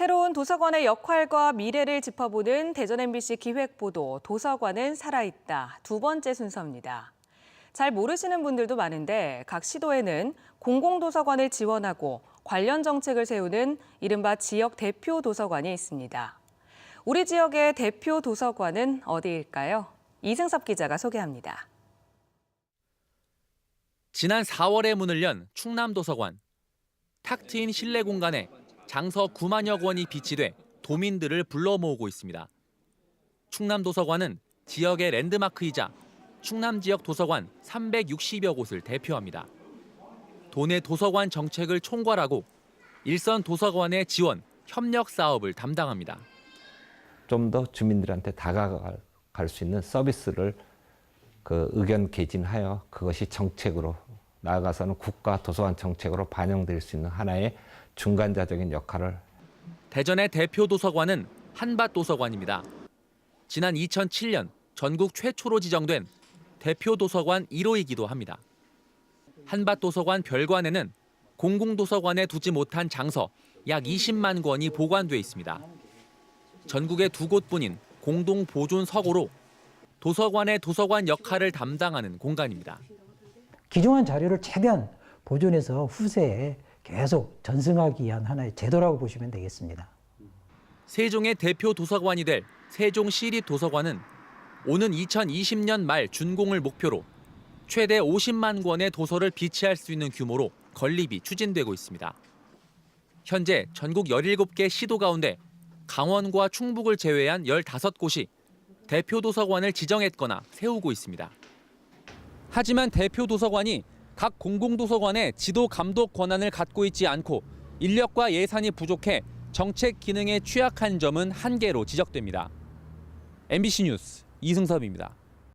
새로운 도서관의 역할과 미래를 짚어보는 대전 MBC 기획보도 도서관은 살아있다 두 번째 순서입니다. 잘 모르시는 분들도 많은데 각 시도에는 공공도서관을 지원하고 관련 정책을 세우는 이른바 지역 대표 도서관이 있습니다. 우리 지역의 대표 도서관은 어디일까요? 이승섭 기자가 소개합니다. 지난 4월에 문을 연 충남도서관. 탁 트인 실내 공간에 장서 9만여 권이 비치돼 도민들을 불러 모으고 있습니다. 충남도서관은 지역의 랜드마크이자 충남 지역 도서관 360여 곳을 대표합니다. 도내 도서관 정책을 총괄하고 일선 도서관의 지원, 협력 사업을 담당합니다. 좀 더 주민들한테 다가갈 수 있는 서비스를 그 의견 개진하여 그것이 정책으로 나아가서는 국가 도서관 정책으로 반영될 수 있는 하나의 중간자적인 역할을 대전의 대표 도서관은 한밭 도서관입니다. 지난 2007년 전국 최초로 지정된 대표 도서관 1호이기도 합니다. 한밭 도서관 별관에는 공공 도서관에 두지 못한 장서 약 20만 권이 보관돼 있습니다. 전국의 두 곳뿐인 공동 보존 서고로 도서관의 도서관 역할을 담당하는 공간입니다. 기존한 자료를 최대한 보존해서 후세에 계속 전승하기 위한 하나의 제도라고 보시면 되겠습니다. 세종의 대표 도서관이 될 세종 시립 도서관은 오는 2020년 말 준공을 목표로 최대 50만 권의 도서를 비치할 수 있는 규모로 건립이 추진되고 있습니다. 현재 전국 17개 시도 가운데 강원과 충북을 제외한 15곳이 대표 도서관을 지정했거나 세우고 있습니다. 하지만 대표 도서관이 각 공공도서관의 지도 감독 권한을 갖고 있지 않고 인력과 예산이 부족해 정책 기능에 취약한 점은 한계로 지적됩니다. MBC 뉴스 이승섭입니다.